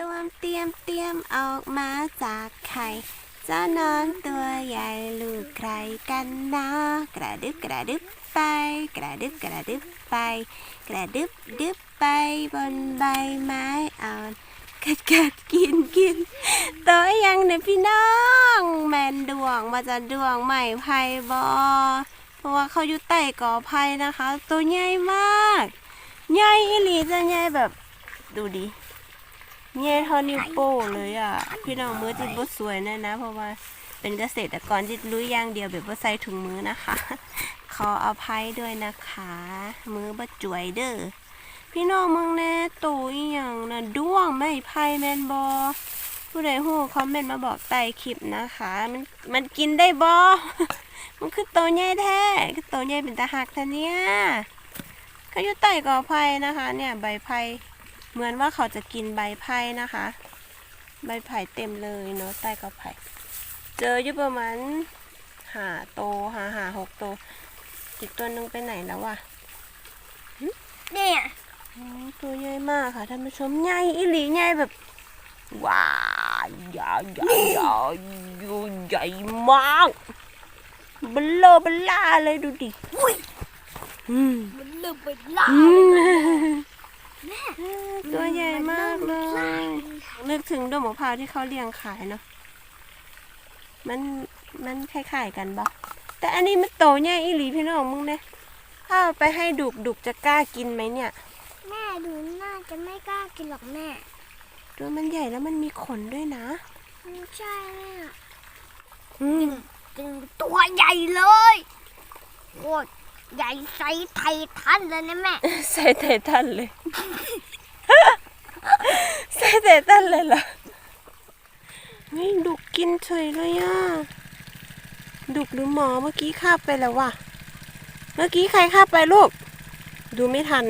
ตัวเตรียมเตรียมออกมาจากไข่เจ้านอนตัวใหญ่ลูกใครกันนะกระดึบกระดึบไป กระดึบกระดึบไป กระดึบดึบไปบนใบไม้อ่อนกัดกัดกินกินตัวยังเนี่ยพี่น้องแมนดวงมาจะดวงใหม่ไพ่บอเพราะว่าเขาอยู่ใต้กอไผ่นะคะ ตัวใหญ่มากใหญ่อีหลีจะใหญ่แบบดูดิ เย่เท่านิ้วโป้งเลยอะ พี่น้องมือจิตบดสวยแน่นะ เพราะว่าเป็นเกษตรกรจิตลุยย่างเดียวแบบว่าใส่ถุงมือนะคะ ขออภัยด้วยนะคะ มือบัจวยเด้อพี่น้องมึงแน่ตูอีหยังนะด้วงไม่ไพ่แมนบอผู้ใดหูคอมเมนต์มาบอกใต้คลิปนะคะ มันมันกินได้บอมันคือโตัวใหญ่แท้คือโตัวใหญ่เป็นตาหักแท้เนี่ยก็อยู่ใต้กอไผ่นะคะ เนี่ยใบไผ่ เหมือนว่าเขาจะกินใบไผ่นะคะ ใบไผ่เต็มเลยเนาะใต้กอไผ่ เจออยู่ประมาณหาโตหาหาหกโตอีกตัวหนึงไปไหนแล้ววะเนี่ยอืมตัวใหญ่มากค่ะท่านผู้ชมใหญ่อีหลีใหญ่แบบว้าวใหญ่ใหญ่ใหญ่ใหญ่มากเบลเลอเบล่าเลยดูดิอุ้ยอืมมันเริ่มเป็นล่าอืเลยม ตัวใหญ่มากเลย นึกถึงดอกมะพร้าวที่เขาเลี้ยงขายเนาะ มันมันคล้ายๆกันบ่แต่อันนี้มันโตใหญ่อีหลีพี่น้องมึงเนี่ยถ้าเอาไปให้ดุกดุกจะกล้ากินไหมเนี่ย แม่ดูน่าจะไม่กล้ากินหรอกแม่ ตัวมันใหญ่แล้วมันมีขนด้วยนะอืมใช่แม่อืมกินตัวใหญ่เลยโคตร ใหญ่ไซส์ไททันเลยนะแม่ ใส่เตตันเลย ใส่เตตันเลยเหรอไม่ดุกกินเฉยเลยอะ ดุกหรือหมอเมื่อกี้คาบไปแล้ววะเมื่อกี้ใครคาบไปลูก ดูไม่ทัน